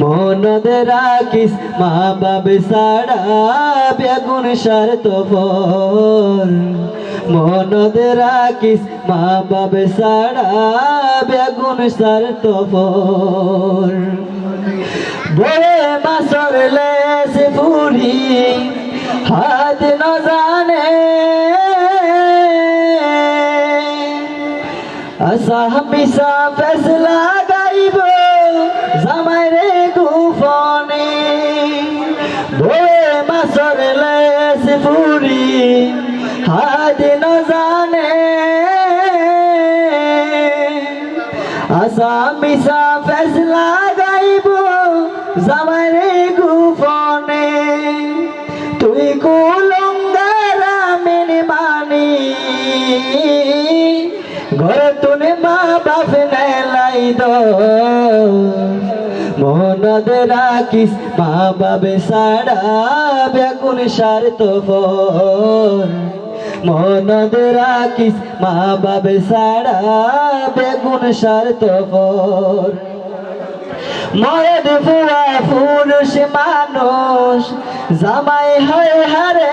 মনদ রাখিস মা বাবে সাড়া বেগুন সার তো ফল মনদ রাখিস মা বাবে সাড়া বেগুন সার তো ফল বয়ে মাসর লেস বুড়ি হাত ন জানে। আসা মিশা ফেসলা গাইব জামাই বুড়ি হাত ন জানে। আসা মিশা ফেসলা গাইব জামারে গুফনে তুই কুলঙ্গারা মেনে মানি ঘর তুনে মা বাপ নেলাই দ মনদ রাখিস মা বাবে বেগুন সার তো ফল মনদ রাখিস মা বাবে বেগুন সার তো ফল ময়দ ফুয়া পুরুষ মানুষ, জামাই হয় হারে।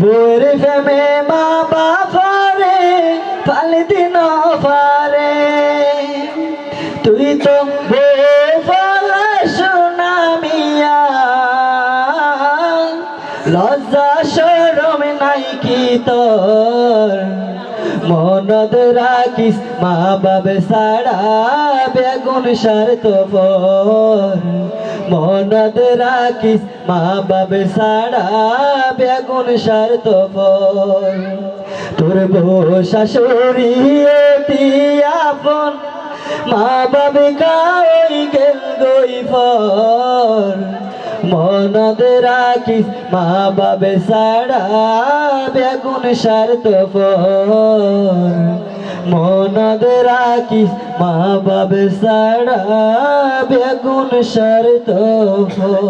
বউর ফেমে মা বাবা বাপরে পালি দিন পারে তুই তো সুনামিয়া লজ্জা সরম নাই কি তোর? মনদ রাখিস মা বাবে সাড়া বেগুন সার তো ফল মনদ রাখিস মা বাবে সাড়া বেগুন সার তো ফল তোর বউ শাশুড়ি আপন। মা বাবে কাই গেল গই মনদ রাখিস মা বাবে সাড়া বেগুন সার তো ফল। রাখিস মা বাবে সাড়া বেগুন সার তো ফল।